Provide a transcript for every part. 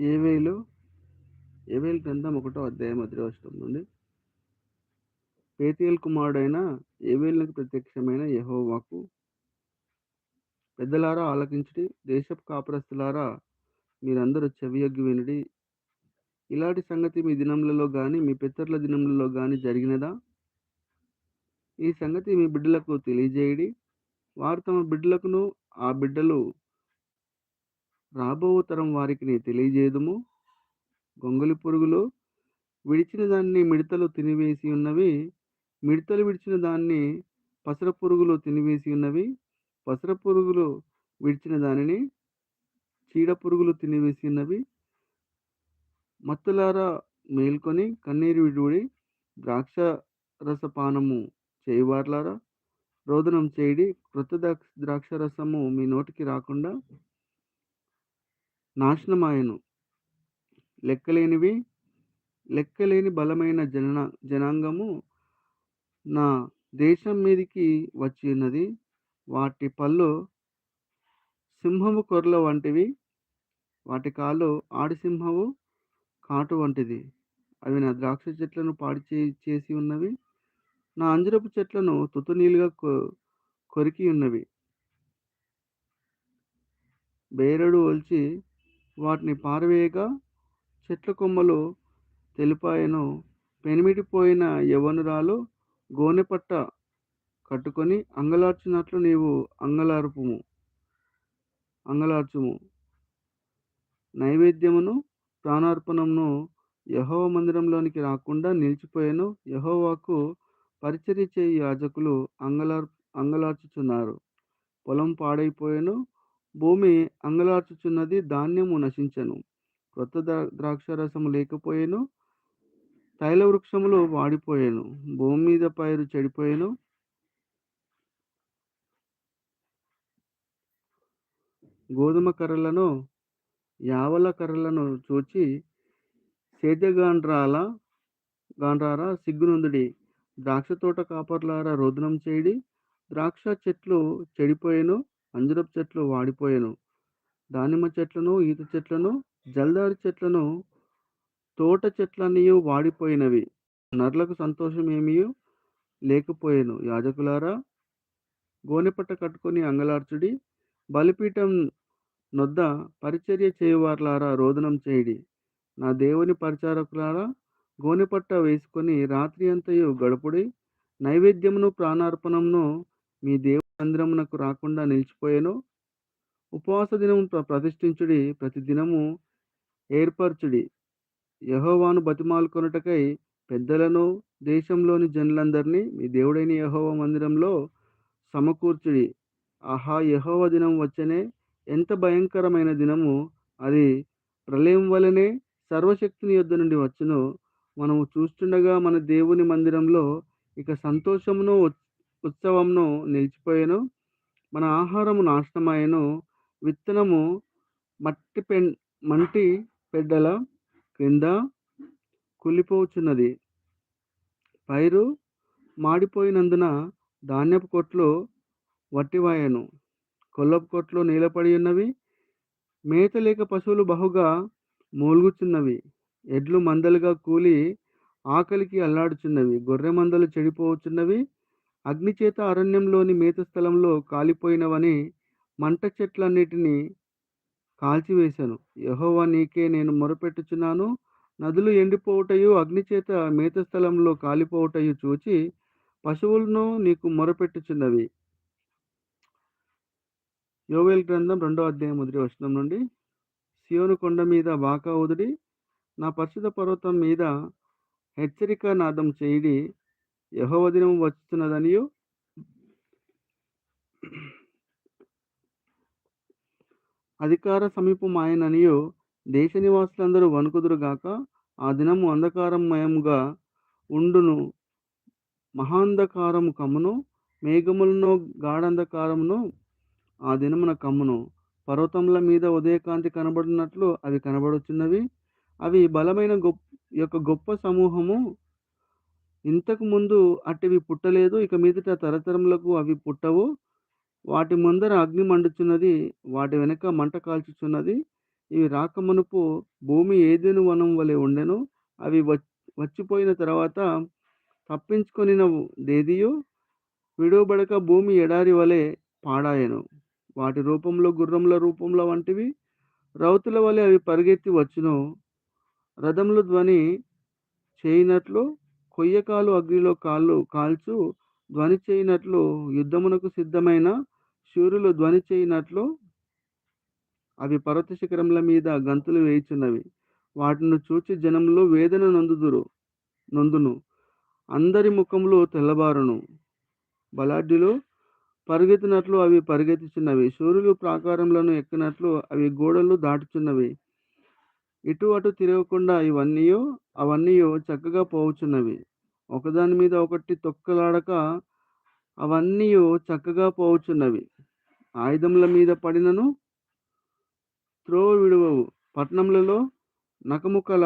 ఏవేలు? ఏవేలు గ్రంథం ఒకటో అధ్యాయం మొదటి వచనం నుండి. పేతియల్ కుమారుడైన ఏవేలునికి ప్రత్యక్షమైన యెహోవాకు పెద్దలారా ఆలకించుడి దేశపు కాపురస్తులారా మీరందరూ చెవియొగ్గి వినుడి. ఇలాంటి సంగతి మీ దినములలో కానీ మీ పితరుల దినములలో కానీ జరిగినదా? ఈ సంగతి మీ బిడ్డలకు తెలియజేయడి. వారు తమ బిడ్డలకును ఆ బిడ్డలు రాబో తరం వారికి తెలియజేయదుము గొంగలి పురుగులు విడిచిన దాన్ని మిడతలు తినివేసి ఉన్నవి మిడతలు విడిచిన దాన్ని పసర పురుగులు తినివేసి ఉన్నవి పసర పురుగులు విడిచిన దానిని చీడ పురుగులు తినివేసి ఉన్నవి. మత్తులారా మేల్కొని కన్నీరు విడుడి ద్రాక్ష రసపానము చేయువార్లారా. రోదనం చేయడి క్రొత్త ద్రాక్ష ద్రాక్ష రసము మీ నోటికి రాకుండా నాశనమాయను. లెక్కలేనివి లెక్కలేని బలమైన జన జనాంగము నా దేశం మీదికి వచ్చి ఉన్నది. వాటి పళ్ళు సింహము కొర్ల వంటివి. వాటి కాళ్ళు ఆడిసింహము కాటు వంటిది. అవి నా ద్రాక్ష చెట్లను పాడి చే చేసి ఉన్నవి. నా అంజరపు చెట్లను తుతునీలుగా కొ కొరికి ఉన్నవి. బేరడు ఒలిచి వాటిని పారవేయగా చెట్ల కొమ్మలు తెలిపాయను. పెనిమిటిపోయిన యవనురాలు గోనెపట్ట కట్టుకొని అంగలార్చినట్లు నీవు అంగలార్పుము అంగలార్చుము. నైవేద్యమును ప్రాణార్పణమును యహోవ మందిరంలోనికి రాకుండా నిలిచిపోయాను. యహోవాకు పరిచర్య చేయి యాజకులు అంగలార్ అంగలార్చుచున్నారు. పొలం పాడైపోయాను. భూమి అంగలార్చుచున్నది ధాన్యము నశించను. క్రొత్త ద్రాక్షరసము లేకపోయాను తైల వృక్షములు వాడిపోయాను. భూమి మీద పైరు చెడిపోయాను. గోధుమ కర్రలను యావల కర్రలను చూచి సేద్యగాండ్రాల గాండ్రారా సిగ్గునందుడి. ద్రాక్ష తోట కాపర్లారా రోదనం చేయడి. ద్రాక్ష చెట్లు చెడిపోయాను. అంజరపు చెట్లు వాడిపోయాను. దానిమ్మ చెట్లను ఈత చెట్లను జల్దారి చెట్లను తోట చెట్లన్నీ వాడిపోయినవి. నర్లకు సంతోషం ఏమీ లేకపోయాను. యాజకులారా గోనెపట్ట కట్టుకొని అంగలార్చుడి బలిపీఠం నొద్ద పరిచర్య చేయువార్లారా రోదనం చేయడి. నా దేవుని పరిచారకులారా గోనెపట్ట వేసుకొని రాత్రి అంతయు గడుపుడి నైవేద్యమును ప్రాణార్పణమును మీ దేవుని మందిరమునకు రాకుండా నిలిచిపోయాను. ఉపవాస దినము ప్రతిష్ఠించుడి ప్రతి దినము ఏర్పరచుడి. యహోవాను బతిమాలుకొనుటకై పెద్దలను దేశంలోని జనులందరినీ మీ దేవుడైన యహోవ మందిరంలో సమకూర్చుడి. ఆహా యహోవ దినం వచ్చనే ఎంత భయంకరమైన దినము అది. ప్రళయం వలనే సర్వశక్తిని యొద్ద నుండి వచ్చును. మనము చూస్తుండగా మన దేవుని మందిరంలో ఇక సంతోషమును ఉత్సవంను నిలిచిపోయాను. మన ఆహారము నాశనమాయను. విత్తనము మట్టి పెన్ మంటి పెడ్డల క్రింద కులిపోచున్నది పైరు మాడిపోయినందున ధాన్యపు కొట్లు వట్టివాయను. కొల్లపు కొట్లు నీలపడి ఉన్నవి మేత లేక పశువులు బహుగా మూలుగుచున్నవి. ఎడ్లు మందలుగా కూలి ఆకలికి అల్లాడుచున్నవి. గొర్రె మందలు చెడిపోవచ్చున్నవి అగ్నిచేత అరణ్యంలోని మేత స్థలంలో కాలిపోయినవని మంట చెట్లన్నిటినీ కాల్చివేశాను. యహోవా నీకే నేను మొరపెట్టుచున్నాను. నదులు ఎండిపోవుటయు అగ్నిచేత మేత స్థలంలో కాలిపోవుటయు చూచి పశువులను నీకు మొరపెట్టుచున్నవి. యోవేల్ గ్రంథం రెండో అధ్యాయం ముదిరి వచనం నుండి సియోను కొండ మీద బాకా ఉదిడి నా పరిశుద్ధ పర్వతం మీద హెచ్చరిక నాదం చేయడి యహోవ దినం వచ్చుతున్నదనియు. అధికార సమీపమాయననియు దేశ నివాసులందరూ వణుకుదురుగాక ఆ దినము అంధకారమయముగా ఉండును. మహాంధకారము కమ్మును మేఘములను గాఢంధకారమును ఆ దినమున కమ్మును. పర్వతముల మీద ఉదయకాంతి కనబడినట్లు అవి కనబడుచున్నవి. అవి బలమైన గొప్ప యొక్క గొప్ప సమూహము ఇంతకు ముందు అటివి పుట్టలేదు. ఇక మీదట తరతరములకు అవి పుట్టవు. వాటి ముందర అగ్ని మండుచున్నది. వాటి వెనక మంట కాల్చుచున్నది. ఇవి రాకమునుపు భూమి ఏదేను వనం వలె ఉండెను. అవి వచ్చిపోయిన తర్వాత తప్పించుకొనిన దేదియు? విడువబడక భూమి ఎడారి వలె పాడాయెను. వాటి రూపంలో గుర్రముల రూపంలో వంటివి. రౌతుల వలె అవి పరిగెత్తి వచ్చును. రథముల ధ్వని చేయనట్లు కొయ్యకాలు అగ్నిలో కాళ్ళు కాల్చు ధ్వని చేయనట్లు యుద్ధమునకు సిద్ధమైన శూరులు ధ్వని చేయనట్లు అవి పర్వత శిఖరముల మీద గంతులు వేయుచున్నవి. వాటిని చూచి జనములు వేదన నందుదురు నందును. అందరి ముఖములు తెల్లబారును బలాఢ్యులు పరిగెత్తినట్లు అవి పరిగెత్తుచున్నవి. సూర్యులు ప్రాకారములను ఎక్కినట్లు అవి గోడలు దాటుచున్నవి. ఇటు అటు తిరగకుండా ఇవన్నీ అవన్నీ చక్కగా పోవుచున్నవి ఒకదాని మీద ఒకటి తొక్కలాడక అవన్నీ చక్కగా పోవుచున్నవి ఆయుధముల మీద పడినను త్రోవ విడువవు. పట్టణములలో నకముకల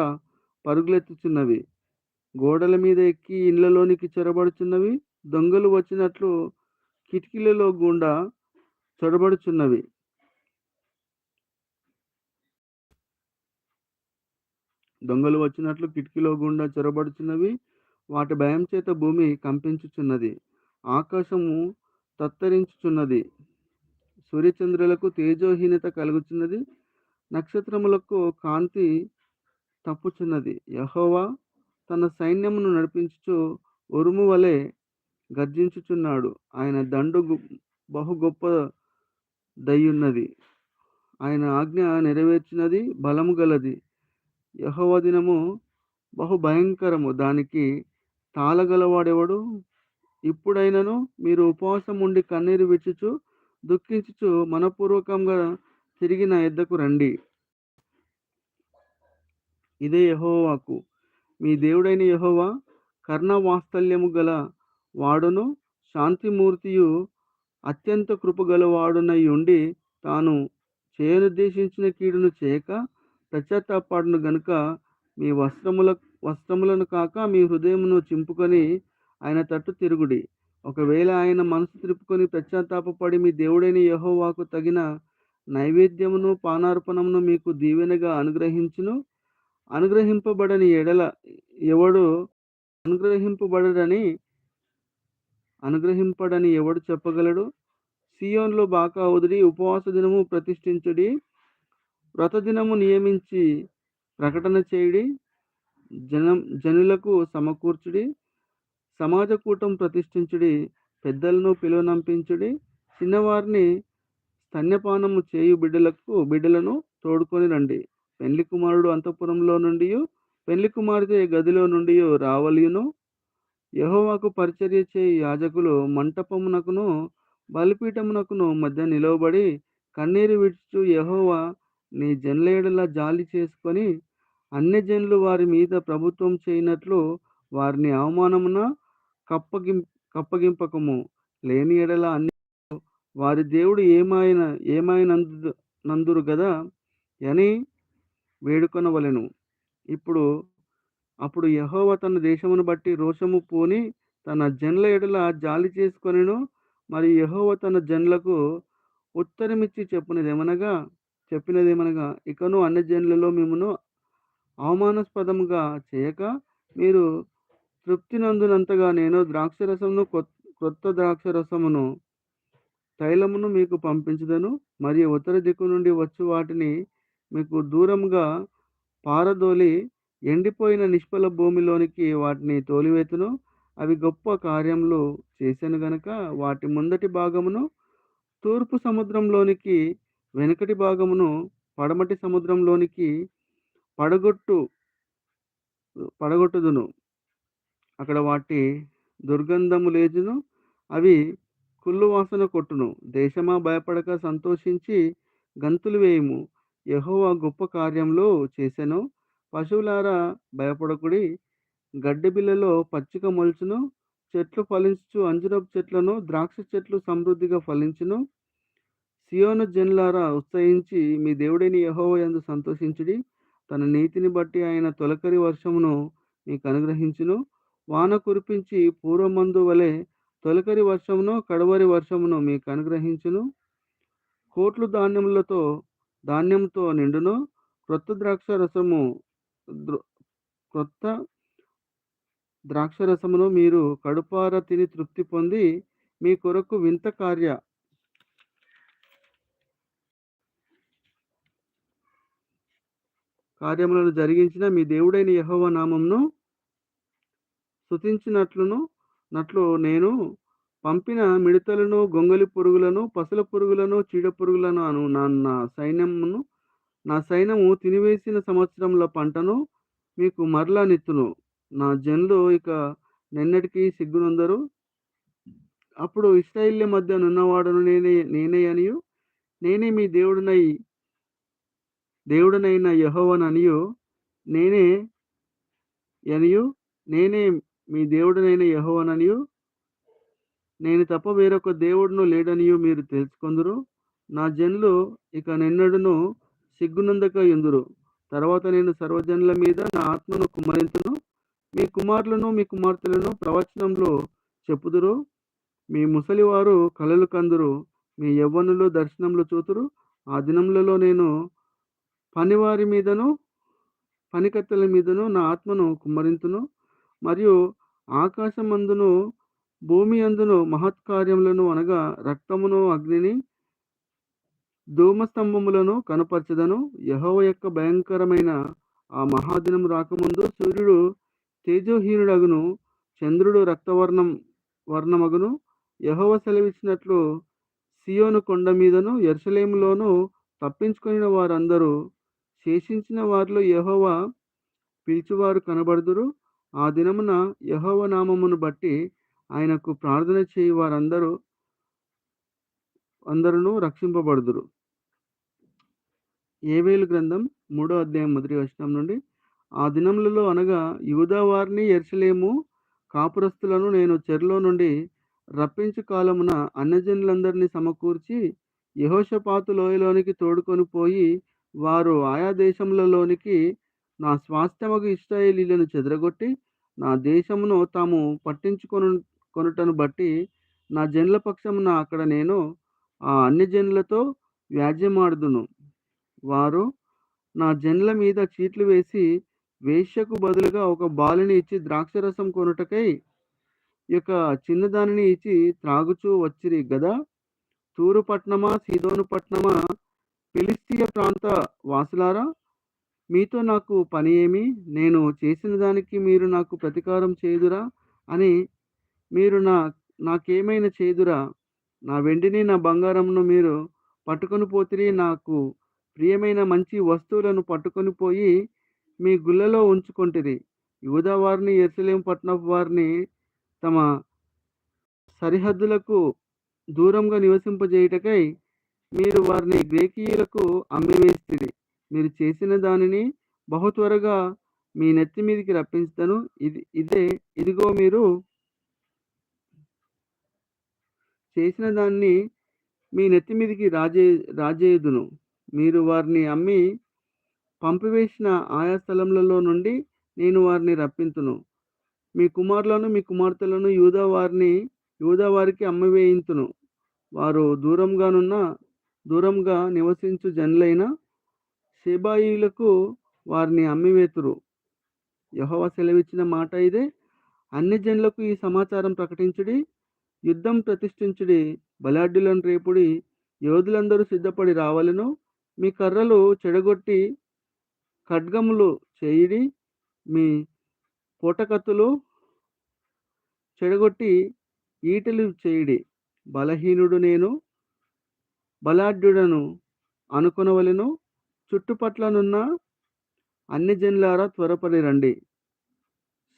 పరుగులెత్తుచున్నవి. గోడల మీద ఎక్కి ఇండ్లలోనికి చొరబడుచున్నవి. దొంగలు వచ్చినట్లు కిటికీలలో గుండా చొరబడుచున్నవి. దొంగలు వచ్చినట్లు కిటికీలో గుండా చొరబడుచున్నవి వాటి భయం చేత భూమి కంపించుచున్నది ఆకాశము తత్తరించుచున్నది సూర్యచంద్రులకు తేజోహీనత కలుగుచున్నది నక్షత్రములకు కాంతి తప్పుచున్నది. యహోవా తన సైన్యమును నడిపించుచు ఉరుము వలె గర్జించుచున్నాడు. ఆయన దండు బహు గొప్ప దయ్యున్నది ఆయన ఆజ్ఞ నెరవేర్చినది బలము గలది. యహోవ దినము బహు భయంకరము. దానికి తాళగలవాడెవడు? ఇప్పుడైనను మీరు ఉపవాసం ఉండి కన్నీరు విచ్చుచు దుఃఖించుచు మనపూర్వకంగా తిరిగి నా ఎద్దకు రండి. ఇదే యహోవాకు. మీ దేవుడైన యహోవా కర్ణ వాత్సల్యము గల వాడును శాంతిమూర్తియు అత్యంత కృపగలవాడునై ఉండి తాను చేయనుద్దేశించిన కీడును చేయక పశ్చాత్తాపాడును గనుక మీ వస్త్రముల వస్త్రములను కాక మీ హృదయమును చింపుకొని ఆయన తట్టు తిరుగుడి. ఒకవేళ ఆయన మనసు తిరుపుకొని పశ్చాత్తాపడి మీ దేవుడైన యహోవాకు తగిన నైవేద్యమును పానార్పణమును మీకు దీవెనగా అనుగ్రహించును. అనుగ్రహింపబడని ఎడల ఎవడు అనుగ్రహింపబడని అనుగ్రహింపడని ఎవడు చెప్పగలడు? సియోన్లో బాకా వదిలి ఉపవాస దినము ప్రతిష్ఠించుడి. వ్రతదినము నియమించి ప్రకటన చేయుడి జనం జనులకు సమకూర్చుడి సమాజ కూటం ప్రతిష్ఠించుడి పెద్దలను పిలువనంపించుడి చిన్నవారిని స్తన్యపానము చేయు బిడ్డలకు బిడ్డలను తోడుకొని రండి. పెళ్ళి కుమారుడు అంతఃపురంలో నుండి పెళ్ళి కుమార్తె గదిలో నుండి రావలియును. యహోవాకు పరిచర్య చేయి యాజకులు మంటపమునకును బలిపీఠమునకును మధ్య నిలవబడి కన్నీరు విడుచు యహోవా నీ జన్లేడలా జాలి చేసుకొని అన్ని జనులు వారి మీద ప్రభుత్వం చేయనట్లు వారిని అవమానమున కప్పగిం కప్పగింపకము. లేని ఎడల అన్ని వారి దేవుడు ఏమైన ఏమైనందు నందురు కదా అని వేడుకొనవలెను. ఇప్పుడు అప్పుడు యహోవ తన దేశమును బట్టి రోషము పూని తన జన్ల ఎడల జాలి చేసుకొనిను. మరి యహోవ తన జన్లకు ఉత్తరమిచ్చి చెప్పినదేమనగా చెప్పినదేమనగా ఇకను అన్యజనులలో మిమ్మను అవమానాస్పదముగా చేయక మీరు తృప్తి నందునంతగా నేను ద్రాక్షరసమును కొత్త ద్రాక్షరసమును తైలమును మీకు పంపించదను మరియు ఉత్తర దిక్కు నుండి వచ్చు వాటిని మీకు దూరంగా పారదోలి ఎండిపోయిన నిష్ఫల భూమిలోనికి వాటిని తోలివేతును. అవి గొప్ప కార్యములు చేశాను గనక వాటి ముందటి భాగమును తూర్పు సముద్రంలోనికి వెనుకటి భాగమును పడమటి సముద్రంలోనికి పడగొట్టు పడగొట్టుదును. అక్కడ వాటి దుర్గంధము లేచును అవి కుళ్ళు వాసన కొట్టును. దేశమా భయపడక సంతోషించి గంతులు వేయము. యహోవా గొప్ప కార్యంలో చేసెను. పశువులారా భయపడకుడి. గడ్డి బిల్లలో పచ్చిక మొలుచును. చెట్లు ఫలించు అంజురపు చెట్లను ద్రాక్ష చెట్లు సమృద్ధిగా ఫలించును. సియోను జన్లారా ఉత్సహించి మీ దేవుడిని యహోవయందు సంతోషించుడి. తన నీతిని బట్టి ఆయన తొలకరి వర్షమును మీకు అనుగ్రహించును. వాన కురిపించి పూర్వమందు వలె తొలకరి వర్షమును కడవరి వర్షమును మీకు అనుగ్రహించును. కోట్లు ధాన్యములతో ధాన్యంతో నిండును. క్రొత్త ద్రాక్ష రసము క్రొత్త ద్రాక్షారసమును మీరు కడుపార తిని తృప్తి పొంది, మీ కొరకు వింత కార్య కార్యములను జరిగించిన మీ దేవుడైన యహోవ నామంను స్థుతించినట్లును నట్లు నేను పంపిన మిడతలను, గొంగళి పురుగులను, పసల పురుగులను, చీడ పురుగులను అను నా నా సైన్యమును నా సైన్యము తినివేసిన సంవత్సరంలో పంటను మీకు మరలా నెత్తును. నా జన్లు ఇక నెన్నటికీ సిగ్గునందరు అప్పుడు ఇశ్రాయేలీయుల మధ్య నున్నవాడను నేనే నేనే అనియు, నేనే మీ దేవుడినై దేవుడనైన యహోవననియు నేనే అనియు నేనే మీ దేవుడనైన యహోవననియు నేను తప్ప వేరొక దేవుడును లేడనియు మీరు తెలుసుకొందురు. నా జనులు ఇక నిన్నడును సిగ్గునందక ఎందురు తర్వాత నేను సర్వజనుల మీద నా ఆత్మను కుమ్మరింతును. మీ కుమారులను, మీ కుమార్తెలను ప్రవచనంలో చెప్పుదురు. మీ ముసలివారు కలలు కందురు. మీ యవ్వనులు దర్శనంలో చూతురు. ఆ దినములలో నేను పనివారి మీదను, పనికత్తెల మీదను నా ఆత్మను కుమ్మరింతును. మరియు ఆకాశమందును, భూమి అందును మహత్కార్యములను అనగా రక్తమును, అగ్నిని, ధూమస్తంభములను కనపరచదను యెహోవా యొక్క భయంకరమైన ఆ మహాదినము రాకముందు సూర్యుడు తేజోహీనుడగును, చంద్రుడు రక్తవర్ణం వర్ణమగును. యహోవ సెలవిచ్చినట్లు సియోను కొండ మీదను, ఎర్సలేములోను తప్పించుకుని వారందరూ, శేషించిన వారిలో యహోవ పిలిచువారు కనబడుదురు. ఆ దినమున యహోవ నామమును బట్టి ఆయనకు ప్రార్థన చేయు వారందరూ అందరును రక్షింపబడుదురు. ఏవేలు గ్రంథం మూడో అధ్యాయం మొదటి వచనం నుండి ఆ దినములలో అనగా యూదా వారిని ఎర్చలేము కాపురస్తులను నేను చెరలో నుండి రప్పించు కాలమున అన్నజనులందరినీ సమకూర్చి యహోషపాతు లోయలోనికి తోడుకొని పోయి వారు ఆయా దేశములలోనికి నా స్వాస్థ్యముకు ఇశ్రాయేలీయులను చెదరగొట్టి నా దేశమును తాము పట్టించుకొను కొనుటను బట్టి నా జనుల పక్షమున అక్కడ నేను ఆ అన్యజనులతో వ్యాజ్యమాడుదును. వారు నా జనుల మీద చీట్లు వేసి వేశ్యకు బదులుగా ఒక బాలిని ఇచ్చి ద్రాక్షరసం కొనుటకై యొక్క చిన్నదానిని ఇచ్చి త్రాగుచూ వచ్చిరి గదా! తూరు పట్నమా సీదోను పట్నమా ఫిలిష్తీయ ప్రాంత వాసులారా! మీతో నాకు పని ఏమి? నేను చేసిన దానికి మీరు నాకు ప్రతీకారం చేయుదురా? అని మీరు నా నాకేమైనా చేయుదురా? నా వెండిని, నా బంగారంను మీరు పట్టుకొని పోతిరి. నాకు ప్రియమైన మంచి వస్తువులను పట్టుకొని పోయి మీ గుళ్ళలో ఉంచుకుంటుంది యూదా వారిని, ఎర్సలేం పట్టణపు వారిని తమ సరిహద్దులకు దూరంగా నివసింపజేయుటకై మీరు వారిని గ్రేకీయులకు అమ్మివేస్తుంది మీరు చేసిన దానిని బహు త్వరగా మీ నెత్తి మీదికి రప్పించుతాను ఇది ఇదే ఇదిగో మీరు చేసిన దాన్ని మీ నెత్తి మీదికి రాజే రాజేయుదును. మీరు వారిని అమ్మి పంపివేసిన ఆయా స్థలములలో నుండి నేను వారిని రప్పింతును. మీ కుమారులను, మీ కుమార్తెలను యూదా వారిని యూదా వారికి అమ్మివేయింతును. వారు దూరంగానున్న దూరంగా నివసించు జనులైన షేబాయీయులకు వారిని అమ్మివేతురు. యహోవ సెలవిచ్చిన మాట ఇదే. అన్ని జన్లకు ఈ సమాచారం ప్రకటించుడి. యుద్ధం ప్రతిష్ఠించుడి. బలాఢ్యులను రేపుడి. యోధులందరూ సిద్ధపడి రావలెను. మీ కర్రలు చెడగొట్టి ఖడ్గములు చేయుడి. మీ పోటకత్తులు చెడగొట్టి ఈటెలు చేయుడి. బలహీనుడు నేను బలాఢ్యుడను అనుకొనవలెను. చుట్టుపట్లనున్న అన్యజనులారా త్వరపడి రండి.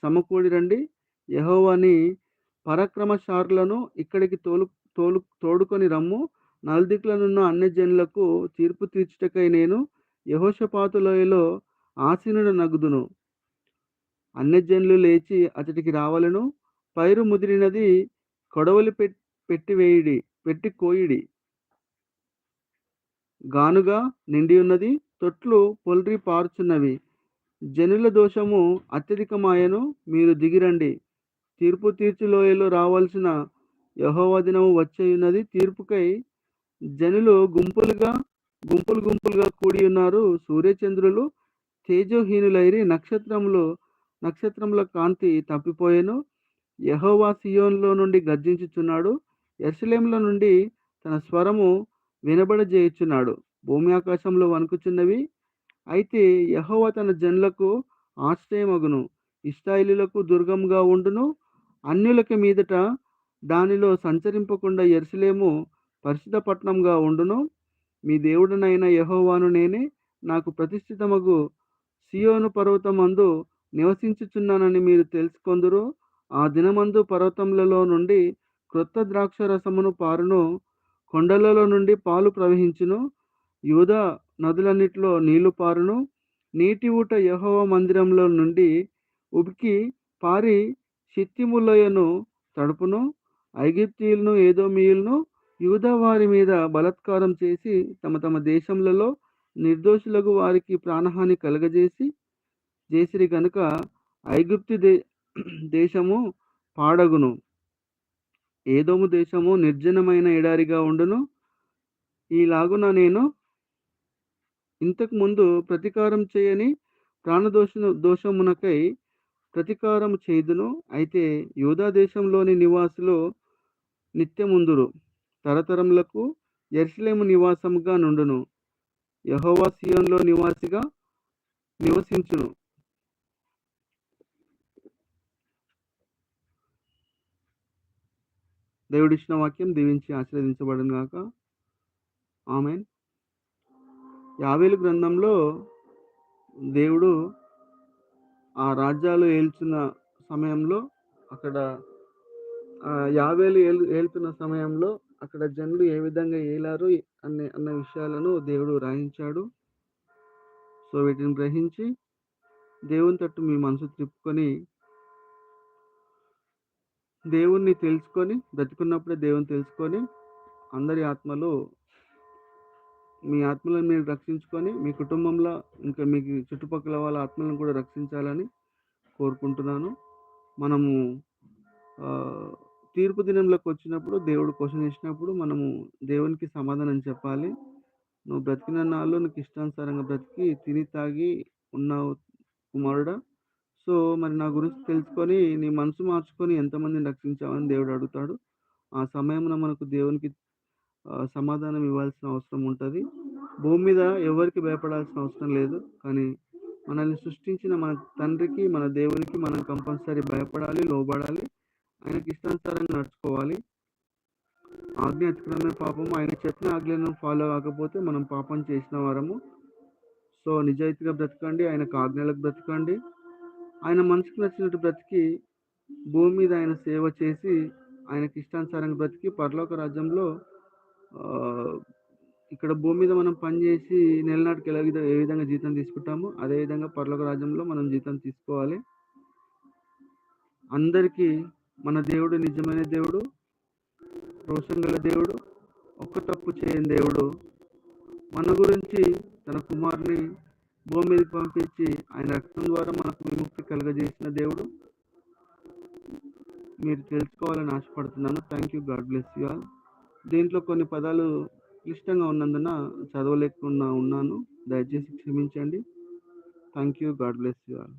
సమకూడి రండి. యహోవని పరాక్రమశారులను ఇక్కడికి తోలు తోలు తోడుకొని రమ్ము. నలుదిక్కులనున్న అన్యజనులకు తీర్పు తీర్చుటకై నేను యెహోషాపాతు నగుదును ఆసీనుడనగుదును. అన్యజనులు లేచి అతడికి రావలెను. పైరు ముదిరినది. కొడవలి పెట్టి వేయిడి పెట్టి కోయుడి. గానుగ నిండియున్నది. తొట్లు పొల్రి పారుచున్నవి. జనుల దోషము అత్యధికమాయను మీరు దిగిరండి. తీర్పు తీర్చు లోయలో రావలసిన దినము వచ్చేయున్నది. తీర్పుకై జనులు గుంపులుగా గుంపులు గుంపులుగా కూడి ఉన్నారు సూర్యచంద్రులు తేజోహీనులైరి నక్షత్రములు నక్షత్రముల కాంతి తప్పిపోయేను యహోవా సియోన్లో నుండి గర్జించుచున్నాడు ఎర్సలేంలో నుండి తన స్వరము వినబడజేయుచున్నాడు. భూమి ఆకాశంలో వణుకుచున్నవి అయితే యహోవ తన జనులకు ఆశ్రయమగును. ఇస్రాయేలీలకు దుర్గంగా ఉండును. అన్యులకి మీదట దానిలో సంచరింపకుండా ఎరుసలేము పరిశుద్ధ పట్టణంగా ఉండును. మీ దేవుడనైన యహోవాను నేనే నాకు ప్రతిష్ఠితమగు సియోను పర్వతమందు నివసించుచున్నానని మీరు తెలుసుకొందురు. ఆ దినమందు పర్వతములలో నుండి క్రొత్త ద్రాక్ష రసమును పారును. కొండలలో నుండి పాలు ప్రవహించును. యూదా నదులన్నిటిలో నీళ్ళు పారును. నీటి ఊట యహోవ మందిరంలో నుండి ఉబికి పారి షిత్తిములయను తడుపును. ఐగిప్తీయులను ఏదోమీయులను యూదా వారి మీద బలాత్కారం చేసి తమ తమ దేశములలో నిర్దోషులకు వారికి ప్రాణహాని కలగజేసి చేసిరి గనుక ఐగుప్తి దే దేశము పాడగును. ఏదోము దేశము నిర్జనమైన ఎడారిగా ఉండును. ఈలాగున నేను ఇంతకు ముందు ప్రతీకారం చేయని ప్రాణదోష దోషమునకై ప్రతీకారం చేయదును అయితే యూదా దేశంలోని నివాసులు నిత్యముందురు. తరతరములకు ఎర్సలేము నివాసముగా నుండును. యెహోవా సియోన్లో నివాసిగా నివసించును. దేవుడిచ్చిన వాక్యం దీవించి ఆశీర్వదించబడను గాక. ఆమెన్. యావేలు గ్రంథంలో దేవుడు ఆ రాజ్యాలు ఏల్చిన సమయంలో అక్కడ యావేలు ఏలు ఏలుతున్న సమయంలో అక్కడ జనులు ఏ విధంగా ఏలారు అనే అన్న విషయాలను దేవుడు రాయించాడు. సో వీటిని గ్రహించి దేవుని తట్టు మీ మనసు తిప్పుకొని దేవుణ్ణి తెలుసుకొని బ్రతుకున్నప్పుడే దేవుని తెలుసుకొని అందరి ఆత్మలు మీ ఆత్మలను మీరు రక్షించుకొని మీ కుటుంబంలో ఇంకా మీకు చుట్టుపక్కల వాళ్ళ ఆత్మలను కూడా రక్షించాలని కోరుకుంటున్నాను. మనము తీర్పు దినంలోకి వచ్చినప్పుడు దేవుడు క్వశ్చన్ ఇచ్చినప్పుడు మనము దేవునికి సమాధానం చెప్పాలి. నువ్వు బ్రతికిన నాళ్ళు నీకు ఇష్టానుసారంగా బ్రతికి తిని తాగి ఉన్నావు కుమారుడా. సో మరి నా గురించి తెలుసుకొని నీ మనసు మార్చుకొని ఎంతమందిని రక్షించావని దేవుడు అడుగుతాడు. ఆ సమయంలో మనకు దేవునికి సమాధానం ఇవ్వాల్సిన అవసరం ఉంటుంది. భూమి మీద ఎవరికి భయపడాల్సిన అవసరం లేదు. కానీ మనల్ని సృష్టించిన మన తండ్రికి మన దేవునికి మనం కంపల్సరీ భయపడాలి లోబడాలి. ఆయనకి ఇష్టానుసారంగా నడుచుకోవాలి. ఆజ్ఞ అతిక్రమే పాపము. ఆయన చెప్పిన ఆజ్ఞలను ఫాలో కాకపోతే మనం పాపం చేసిన వారము. సో నిజాయితీగా బ్రతకండి. ఆయనకు ఆజ్ఞలకు బ్రతకండి. ఆయన మనసుకు నచ్చినట్టు బ్రతికి భూమి మీద ఆయన సేవ చేసి ఆయనకి ఇష్టానుసారంగా బ్రతికి పరలోక రాజ్యంలో ఇక్కడ భూమి మీద మనం పని చేసి నెలనాటికి ఎలా విధ- ఏ విధంగా జీతం తీసుకుంటామో అదే విధంగా పరలోక రాజ్యంలో మనం జీతం తీసుకోవాలి. అందరికీ మన దేవుడు నిజమైన దేవుడు రోషం గల దేవుడు ఒక్క తప్పు చేయని దేవుడు మన గురించి తన కుమారుని భూమి మీదకి పంపించి ఆయన రక్తం ద్వారా మనకు విముక్తి కలుగజేసిన దేవుడు. మీరు తెలుసుకోవాలని ఆశపడుతున్నాను. Thank you God bless you all దీంట్లో కొన్ని పదాలు క్లిష్టంగా ఉన్నందున చదవలేకుండా ఉన్నాను. దయచేసి క్షమించండి. Thank you God bless you all